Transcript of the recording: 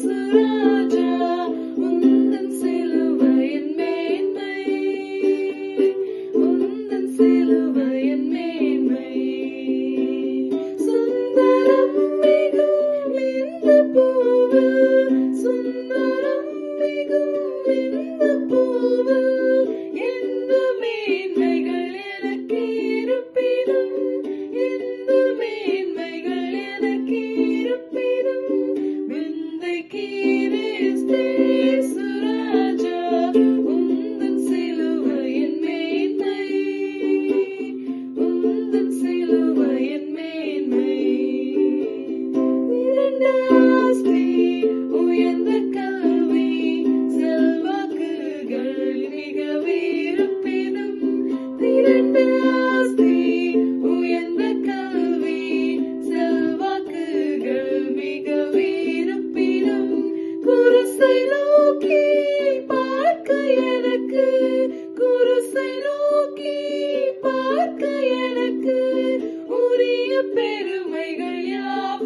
Yes, பெருமைகள் யாவை